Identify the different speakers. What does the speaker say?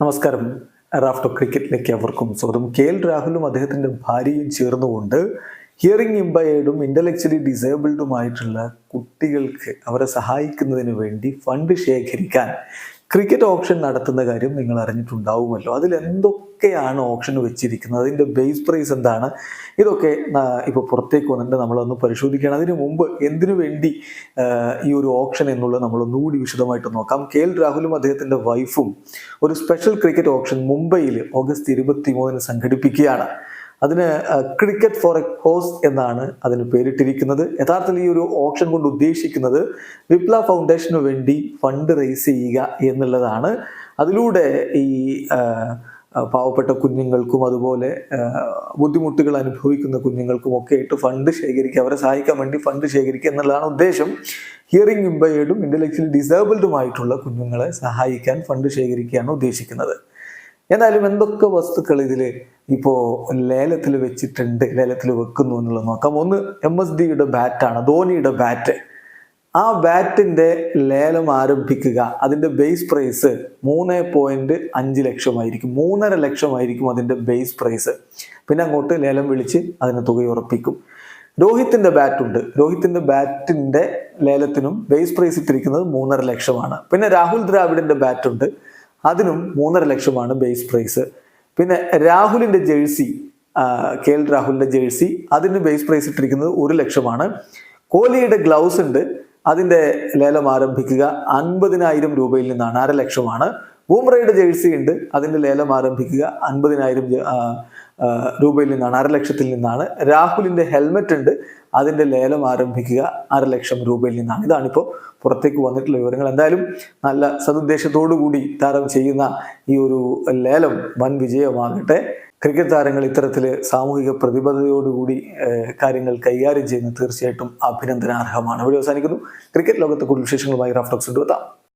Speaker 1: നമസ്കാരം. റാഫ്റ്റോ ക്രിക്കറ്റിലേക്ക് അവർക്കും സ്വാഗതം. കെ എൽ രാഹുലും അദ്ദേഹത്തിന്റെ ഭാര്യയും ചേർന്നുകൊണ്ട് ഹിയറിംഗ് ഇമ്പയർഡും ഇന്റലക്ച്വലി ഡിസേബിൾഡുമായിട്ടുള്ള കുട്ടികൾക്ക് അവരെ സഹായിക്കുന്നതിന് വേണ്ടി ഫണ്ട് ശേഖരിക്കാൻ ക്രിക്കറ്റ് ഓപ്ഷൻ നടത്തുന്ന കാര്യം നിങ്ങൾ അറിഞ്ഞിട്ടുണ്ടാവുമല്ലോ. അതിൽ എന്തൊക്കെയാണ് ഓപ്ഷൻ വെച്ചിരിക്കുന്നത്? അതിന്റെ ബേസ് പ്രൈസ് എന്താണ്? ഇതൊക്കെ ഇപ്പോൾ പുറത്തേക്ക് വന്നിട്ട് നമ്മളൊന്ന് പരിശോധിക്കണം. അതിനു മുമ്പ് എന്തിനു വേണ്ടി ഈ ഒരു ഓപ്ഷൻ എന്നുള്ളത് നമ്മളൊന്നുകൂടി വിശദമായിട്ട് നോക്കാം. കെ എൽ രാഹുലും അദ്ദേഹത്തിന്റെ വൈഫും ഒരു സ്പെഷ്യൽ ക്രിക്കറ്റ് ഓപ്ഷൻ മുംബൈയിൽ ഓഗസ്റ്റ് ഇരുപത്തി മൂന്നിന് സംഘടിപ്പിക്കുകയാണ്. അതിന് ക്രിക്കറ്റ് ഫോർ എ കോസ് എന്നാണ് അതിന് പേരിട്ടിരിക്കുന്നത്. യഥാർത്ഥത്തിൽ ഈ ഒരു ഓപ്ഷൻ കൊണ്ട് ഉദ്ദേശിക്കുന്നത് വിപ്ല ഫൗണ്ടേഷനു വേണ്ടി ഫണ്ട് റേസ് ചെയ്യുക എന്നുള്ളതാണ്. അതിലൂടെ ഈ പാവപ്പെട്ട കുഞ്ഞുങ്ങൾക്കും അതുപോലെ ബുദ്ധിമുട്ടുകൾ അനുഭവിക്കുന്ന കുഞ്ഞുങ്ങൾക്കും ഒക്കെ ആയിട്ട് ഫണ്ട് ശേഖരിക്കുക അവരെ സഹായിക്കാൻ വേണ്ടി ഫണ്ട് ശേഖരിക്കുക എന്നുള്ളതാണ് ഉദ്ദേശം. ഹിയറിംഗ് ഇമ്പയർഡും ഇന്റലക്ച്വലി ഡിസേബിൾഡുമായിട്ടുള്ള കുഞ്ഞുങ്ങളെ സഹായിക്കാൻ ഫണ്ട് ശേഖരിക്കുകയാണ് ഉദ്ദേശിക്കുന്നത്. എന്തായാലും എന്തൊക്കെ വസ്തുക്കൾ ഇതിൽ ഇപ്പോൾ ലേലത്തിൽ വെച്ചിട്ടുണ്ട് ലേലത്തിൽ വെക്കുന്നു എന്നുള്ളത് നോക്കാം. ഒന്ന് എം എസ് ഡിയുടെ ബാറ്റാണ് ധോണിയുടെ ബാറ്റ് ആ ബാറ്റിന്റെ ലേലം ആരംഭിക്കുക. അതിന്റെ ബേസ് പ്രൈസ് മൂന്ന് പോയിന്റ് അഞ്ച് ലക്ഷമായിരിക്കും. മൂന്നര ലക്ഷമായിരിക്കും അതിന്റെ ബേസ് പ്രൈസ് പിന്നെ അങ്ങോട്ട് ലേലം വിളിച്ച് അതിന് തുക ഉറപ്പിക്കും. രോഹിത്തിന്റെ ബാറ്റ് ഉണ്ട്. രോഹിത്തിന്റെ ബാറ്റിന്റെ ലേലത്തിനും ബേസ് പ്രൈസ് ഇട്ടിരിക്കുന്നത് മൂന്നര ലക്ഷമാണ്. പിന്നെ രാഹുൽ ദ്രാവിഡിന്റെ ബാറ്റ് ഉണ്ട്. അതിനും മൂന്നര ലക്ഷമാണ് ബേസ് പ്രൈസ് പിന്നെ രാഹുലിന്റെ ജേഴ്സി കെ എൽ രാഹുലിന്റെ ജേഴ്സി അതിന് ബേസ് പ്രൈസ് ഇട്ടിരിക്കുന്നത് ഒരു ലക്ഷമാണ്. കോഹ്ലിയുടെ ഗ്ലൗസ് ഉണ്ട്. അതിന്റെ ലേലം ആരംഭിക്കുക അൻപതിനായിരം രൂപയിൽ നിന്നാണ് അര ലക്ഷമാണ്. ബൂംറയുടെ ജേഴ്സി ഉണ്ട്. അതിന്റെ ലേലം ആരംഭിക്കുക അൻപതിനായിരം രൂപയിൽ നിന്നാണ് അര ലക്ഷത്തിൽ നിന്നാണ്. രാഹുലിന്റെ ഹെൽമെറ്റ് ഉണ്ട്. അതിന്റെ ലേലം ആരംഭിക്കുക അര ലക്ഷം രൂപയിൽ നിന്നാണ്. ഇതാണിപ്പോൾ പുറത്തേക്ക് വന്നിട്ടുള്ള വിവരങ്ങൾ. എന്തായാലും നല്ല സതുദ്ദേശത്തോടു കൂടി താരം ചെയ്യുന്ന ഈ ഒരു ലേലം വൻ വിജയമാകട്ടെ. ക്രിക്കറ്റ് താരങ്ങൾ ഇത്തരത്തിൽ സാമൂഹിക പ്രതിബദ്ധതയോടുകൂടി കാര്യങ്ങൾ കൈകാര്യം ചെയ്യുന്നത് തീർച്ചയായിട്ടും അഭിനന്ദനാർഹമാണ്. ഇവിടെ അവസാനിക്കുന്നു. ക്രിക്കറ്റ് ലോകത്തെ കൂടുതൽ വിശേഷങ്ങളുമായി റഫ്ലക്സ് കൊണ്ടുവെത്താം